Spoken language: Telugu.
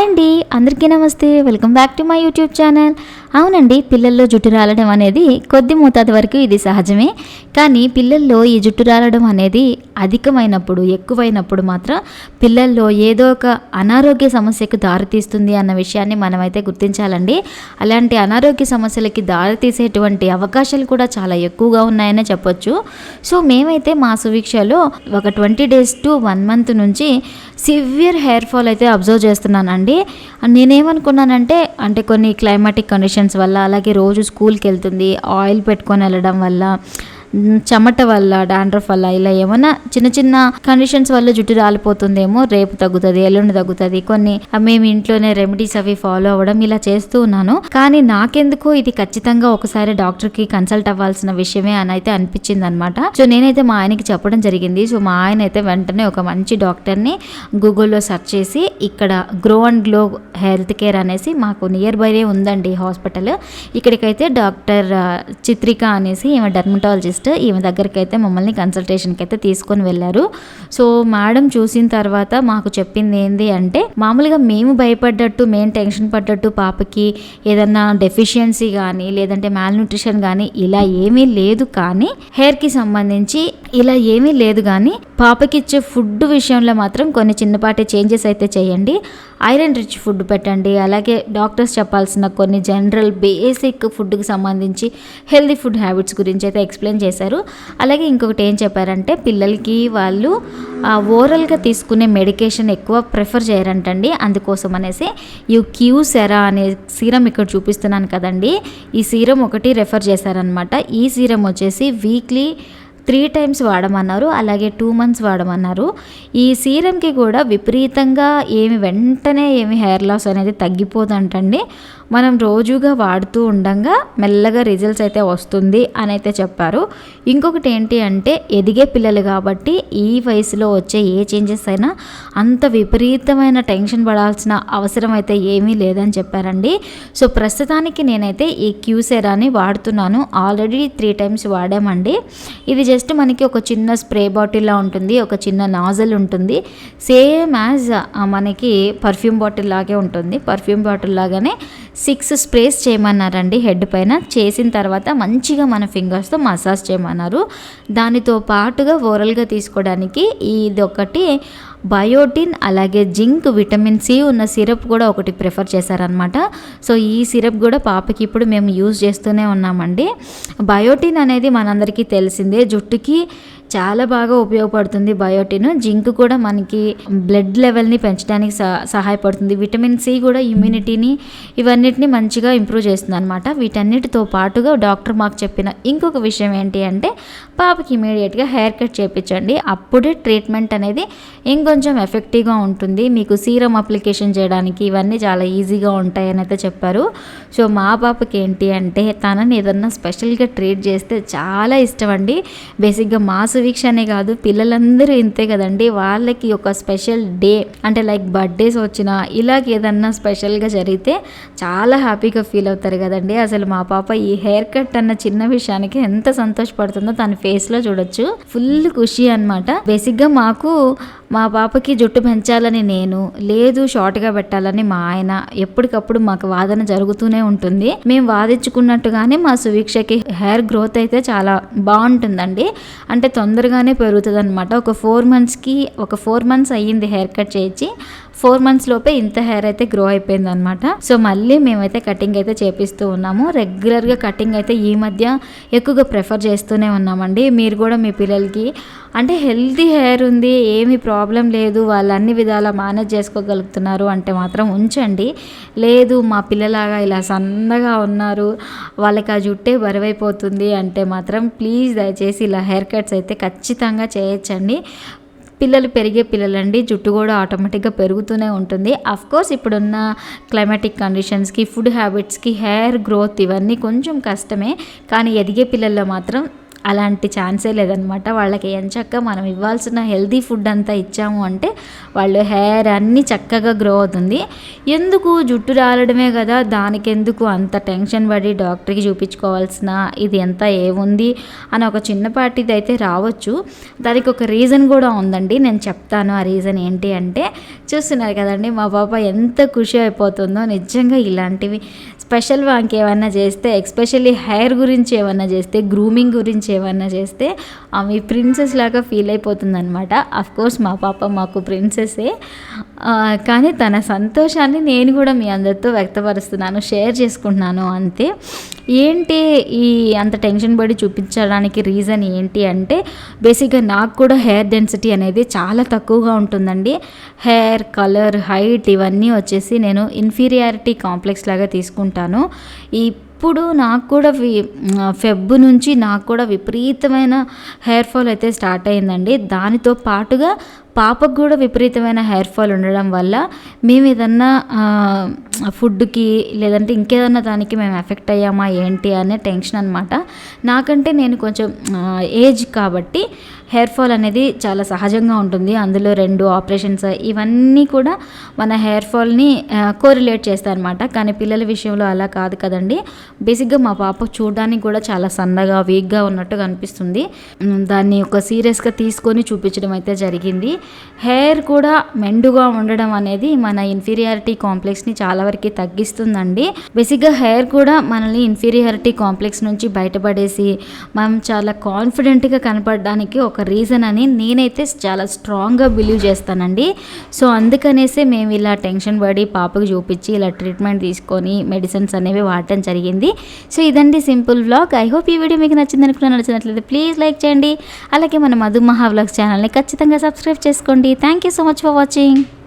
హాయ్ అండి. అందరికీ నమస్తే. Welcome back to my YouTube channel. అవునండి పిల్లల్లో జుట్టు రాలడం అనేది కొద్ది మోతాదు వరకు ఇది సహజమే. కానీ పిల్లల్లో ఈ జుట్టు రాలడం అనేది అధికమైనప్పుడు ఎక్కువైనప్పుడు మాత్రం పిల్లల్లో ఏదో ఒక అనారోగ్య సమస్యకు దారితీస్తుంది అన్న విషయాన్ని మనమైతే గుర్తించాలండి. అలాంటి అనారోగ్య సమస్యలకి దారితీసేటువంటి అవకాశాలు కూడా చాలా ఎక్కువగా ఉన్నాయనే చెప్పొచ్చు. సో మేమైతే మా సువీక్షలో ఒక twenty days to one month నుంచి సివియర్ హెయిర్ ఫాల్ అయితే అబ్జర్వ్ చేస్తున్నానండి. నేనేమనుకున్నానంటే అంటే కొన్ని క్లైమాటిక్ ఇన్ఫెక్షన్స్ వల్ల అలాగే రోజు స్కూల్కి వెళ్తుంది ఆయిల్ పెట్టుకొని వెళ్ళడం వల్ల చెమట వల్ల డాండ్రఫ్ వల్ల ఇలా ఏమైనా చిన్న చిన్న కండిషన్స్ వల్ల జుట్టు రాలిపోతుందేమో రేపు తగ్గుతుంది ఎల్లుండి తగ్గుతుంది కొన్ని మేము ఇంట్లోనే రెమెడీస్ అవి ఫాలో అవ్వడం ఇలా చేస్తూ ఉన్నాను. కానీ నాకెందుకో ఇది ఖచ్చితంగా ఒకసారి డాక్టర్కి కన్సల్ట్ అవ్వాల్సిన విషయమే అని అయితే అనిపించింది అనమాట సో నేనైతే మా ఆయనకి చెప్పడం జరిగింది. సో మా ఆయన అయితే వెంటనే ఒక మంచి డాక్టర్ని గూగుల్లో సెర్చ్ చేసి ఇక్కడ grow and glow health care అనేసి మాకు నియర్ బైనే ఉందండి హాస్పిటల్. ఇక్కడికైతే డాక్టర్ చిత్రిక అనేసి ఈమె డర్మటాలజిస్ట్ ఈమె దగ్గరికి అయితే మమ్మల్ని కన్సల్టేషన్కి అయితే తీసుకొని వెళ్ళారు. సో మేడం చూసిన తర్వాత మాకు చెప్పింది ఏంది అంటే మామూలుగా మేము భయపడ్డట్టు మేము టెన్షన్ పడ్డట్టు పాపకి ఏదన్నా డెఫిషియన్సీ కానీ లేదంటే న్యూట్రిషన్ కానీ ఇలా ఏమీ లేదు. కానీ హెయిర్కి సంబంధించి ఇలా ఏమీ లేదు కానీ పాపకి ఇచ్చే ఫుడ్ విషయంలో మాత్రం కొన్ని చిన్నపాటి చేంజెస్ అయితే చేయండి. ఐరన్ రిచ్ ఫుడ్ పెట్టండి. అలాగే డాక్టర్స్ చెప్పాల్సిన కొన్ని జనరల్ బేసిక్ ఫుడ్కి సంబంధించి హెల్దీ ఫుడ్ హ్యాబిట్స్ గురించి అయితే ఎక్స్ప్లెయిన్ చేశారు. అలాగే ఇంకొకటి ఏం చెప్పారంటే పిల్లలకి వాళ్ళు ఓరల్గా తీసుకునే మెడికేషన్ ఎక్కువ ప్రిఫర్ చేయరంటండి. అందుకోసం అనేసి ఈ క్యూ సెరా అనే సీరం ఇక్కడ చూపిస్తున్నాను కదండి. ఈ సీరం ఒకటి రెఫర్ చేశారనమాట ఈ సీరం వచ్చేసి వీక్లీ త్రీ టైమ్స్ వాడమన్నారు అలాగే టూ మంత్స్ వాడమన్నారు. ఈ సీరంకి కూడా విపరీతంగా ఏమి వెంటనే ఏమి హెయిర్ లాస్ అనేది తగ్గిపోదంటండి. మనం రోజుగా వాడుతూ ఉండంగా మెల్లగా రిజల్ట్స్ అయితే వస్తుంది అని అయితే చెప్పారు. ఇంకొకటి ఏంటి అంటే ఎదిగే పిల్లలు కాబట్టి ఈ వయసులో వచ్చే ఏ చేంజెస్ అయినా అంత విపరీతమైన టెన్షన్ పడాల్సిన అవసరం అయితే ఏమీ లేదని చెప్పారండి. సో ప్రస్తుతానికి నేనైతే ఈ క్యూసెరాని వాడుతున్నాను. ఆల్రెడీ త్రీ టైమ్స్ వాడామండి. ఇది జస్ట్ మనకి ఒక చిన్న స్ప్రే బాటిల్లా ఉంటుంది ఒక చిన్న నాజల్ ఉంటుంది. సేమ్ యాజ్ మనకి పర్ఫ్యూమ్ బాటిల్ లాగే ఉంటుంది. పర్ఫ్యూమ్ బాటిల్ లాగానే సిక్స్ స్ప్రేస్ చేయమన్నారండి హెడ్ పైన. చేసిన తర్వాత మంచిగా మన ఫింగర్స్తో మసాజ్ చేయమన్నారు. దానితో పాటుగా ఓరల్గా తీసుకోవడానికి ఇది ఒకటి బయోటిన్ అలాగే జింక్ విటమిన్ సి ఉన్న సిరప్ కూడా ఒకటి ప్రిఫర్ చేశారనమాట సో ఈ సిరప్ కూడా పాపకి ఇప్పుడు మేము యూజ్ చేస్తూనే ఉన్నామండి. బయోటిన్ అనేది మనందరికీ తెలిసిందే. జుట్టుకి చాలా బాగా ఉపయోగపడుతుంది బయోటిన్. జింక్ కూడా మనకి బ్లడ్ లెవెల్ని పెంచడానికి సహాయపడుతుంది. విటమిన్ సి కూడా ఇమ్యూనిటీని ఇవన్నిటిని మంచిగా ఇంప్రూవ్ చేస్తుంది అనమాట వీటన్నిటితో పాటుగా డాక్టర్ మాకు చెప్పిన ఇంకొక విషయం ఏంటి అంటే పాపకి ఇమీడియట్గా హెయిర్ కట్ చేయించండి అప్పుడే ట్రీట్మెంట్ అనేది ఇంకొంచెం ఎఫెక్టివ్గా ఉంటుంది. మీకు సీరం అప్లికేషన్ చేయడానికి ఇవన్నీ చాలా ఈజీగా ఉంటాయని అయితే చెప్పారు. సో మా పాపకి ఏంటి అంటే తనని ఏదన్నా స్పెషల్గా ట్రీట్ చేస్తే చాలా ఇష్టం అండి. బేసిక్గా మాసు సువీక్షనే కాదు పిల్లలందరూ ఇంతే కదండి. వాళ్ళకి ఒక స్పెషల్ డే అంటే లైక్ బర్త్డేస్ వచ్చినా ఇలాగ ఏదన్నా స్పెషల్గా జరిగితే చాలా హ్యాపీగా ఫీల్ అవుతారు కదండి. అసలు మా పాప ఈ హెయిర్ కట్ అన్న చిన్న విషయానికి ఎంత సంతోషపడుతుందో తన ఫేస్లో చూడొచ్చు. ఫుల్ ఖుషి అనమాట బేసిక్గా మాకు మా పాపకి జుట్టు పెంచాలని నేను లేదు షార్ట్గా పెట్టాలని మా ఆయన ఎప్పటికప్పుడు మాకు వాదన జరుగుతూనే ఉంటుంది. మేము వాదించుకున్నట్టుగానే మా సువీక్షకి హెయిర్ గ్రోత్ అయితే చాలా బాగుంటుందండి. అంటే తొందరగానే పెరుగుతుంది అనమాట ఒక ఫోర్ మంత్స్కి ఒక ఫోర్ మంత్స్ అయ్యింది హెయిర్ కట్ చేయించి. ఫోర్ మంత్స్ లోపే ఇంత హెయిర్ అయితే గ్రో అయిపోయింది అనమాట సో మళ్ళీ మేమైతే కటింగ్ అయితే చేపిస్తూ ఉన్నాము. రెగ్యులర్గా కటింగ్ అయితే ఈ మధ్య ఎక్కువగా ప్రిఫర్ చేస్తూనే ఉన్నామండి. మీరు కూడా మీ పిల్లలకి అంటే హెల్తీ హెయిర్ ఉంది ఏమీ ప్రాబ్లం లేదు వాళ్ళు అన్ని విధాలా మేనేజ్ చేసుకోగలుగుతున్నారు అంటే మాత్రం ఉంచండి. లేదు మా పిల్లలాగా ఇలా సన్నగా ఉన్నారు వాళ్ళకి ఆ జుట్టే బరువైపోతుంది అంటే మాత్రం ప్లీజ్ దయచేసి ఇలా హెయిర్ కట్స్ అయితే ఖచ్చితంగా చేయొచ్చండి. పిల్లలు పెరిగే పిల్లలండి జుట్టు కూడా ఆటోమేటిక్గా పెరుగుతూనే ఉంటుంది. అఫ్ కోర్స్ ఇప్పుడున్న క్లైమాటిక్ కండిషన్స్కి ఫుడ్ హ్యాబిట్స్కి హెయిర్ గ్రోత్ ఇవన్నీ కొంచెం కష్టమే. కానీ ఎదిగే పిల్లల్లో మాత్రం అలాంటి ఛాన్సే లేదనమాట. వాళ్ళకి ఎంచక్క మనం ఇవ్వాల్సిన హెల్తీ ఫుడ్ అంతా ఇచ్చాము అంటే వాళ్ళు హెయిర్ అన్నీ చక్కగా గ్రో అవుతుంది. ఎందుకు జుట్టు రాలడమే కదా? దానికెందుకు అంత టెన్షన్ పడి డాక్టర్కి చూపించుకోవాల్సిన ఇది ఎంత ఏముంది అని ఒక చిన్నపాటిది అయితే రావచ్చు. దానికి ఒక రీజన్ కూడా ఉందండి. నేను చెప్తాను ఆ రీజన్ ఏంటి అంటే చూస్తున్నారు కదండి మా పాప ఎంత ఖుషి అయిపోతుందో. నిజంగా ఇలాంటివి స్పెషల్ వానికి ఏమన్నా చేస్తే ఎక్స్పెషల్లీ హెయిర్ గురించి ఏమన్నా చేస్తే గ్రూమింగ్ గురించి ఏమన్నా చేస్తే ఆమె ప్రిన్సెస్ లాగా ఫీల్ అయిపోతుంది అనమాట కోర్స్ మా పాప మాకు ప్రిన్సెస్సే కానీ తన సంతోషాన్ని నేను కూడా మీ అందరితో వ్యక్తపరుస్తున్నాను షేర్ చేసుకుంటున్నాను అంతే. ఏంటి ఈ అంత టెన్షన్ పడి చూపించడానికి రీజన్ ఏంటి అంటే బేసిక్గా నాకు కూడా హెయిర్ డెన్సిటీ అనేది చాలా తక్కువగా ఉంటుందండి. హెయిర్ కలర్ హైట్ ఇవన్నీ వచ్చేసి నేను ఇన్ఫీరియారిటీ కాంప్లెక్స్ లాగా తీసుకుంటాను. ఈ ఇప్పుడు నాకు కూడా వి- ఫెబ్ నుంచి నాకు కూడా విపరీతమైన హెయిర్ ఫాల్ అయితే స్టార్ట్ అయిందండి. దానితో పాటుగా పాపకు కూడా విపరీతమైన హెయిర్ ఫాల్ ఉండడం వల్ల మేము ఏదన్నా ఫుడ్కి లేదంటే ఇంకేదన్నా దానికి మేము ఎఫెక్ట్ అయ్యామా ఏంటి అనే టెన్షన్ అనమాట నాకంటే నేను కొంచెం ఏజ్ కాబట్టి హెయిర్ ఫాల్ అనేది చాలా సహజంగా ఉంటుంది. అందులో రెండు ఆపరేషన్స్ ఇవన్నీ కూడా మన హెయిర్ ఫాల్ని కోరిలేట్ చేస్తారనమాట అనమాట కానీ పిల్లల విషయంలో అలా కాదు కదండి. బేసిక్గా మా పాప చూడడానికి కూడా చాలా సన్నగా వీక్గా ఉన్నట్టుగా కనిపిస్తుంది. దాన్ని ఒక సీరియస్గా తీసుకొని చూపించడం అయితే జరిగింది. హెయిర్ కూడా మెండుగా ఉండడం అనేది మన ఇన్ఫీరియారిటీ కాంప్లెక్స్ని చాలా వరకు తగ్గిస్తుందండి. బేసిక్గా హెయిర్ కూడా మనల్ని ఇన్ఫీరియారిటీ కాంప్లెక్స్ నుంచి బయటపడేసి మనం చాలా కాన్ఫిడెంట్గా కనపడడానికి ఒక రీజన్ అని నేనైతే చాలా స్ట్రాంగ్గా బిలీవ్ చేస్తానండి. సో అందుకనేసే మేము ఇలా టెన్షన్ పడి పాపకు చూపించి ఇలా ట్రీట్మెంట్ తీసుకొని మెడిసిన్స్ అనేవి వాడటం జరిగింది. సో ఇదండి సింపుల్ వ్లాగ్ ఐ హోప్ ఈ వీడియో మీకు నచ్చింది అనుకున్నా నచ్చినట్లయితే ప్లీజ్ లైక్ చేయండి. అలాగే మన మధు మహా వ్లాగ్స్ ఛానల్ని ఖచ్చితంగా సబ్స్క్రైబ్ చేసుకోండి. Thank you so much for watching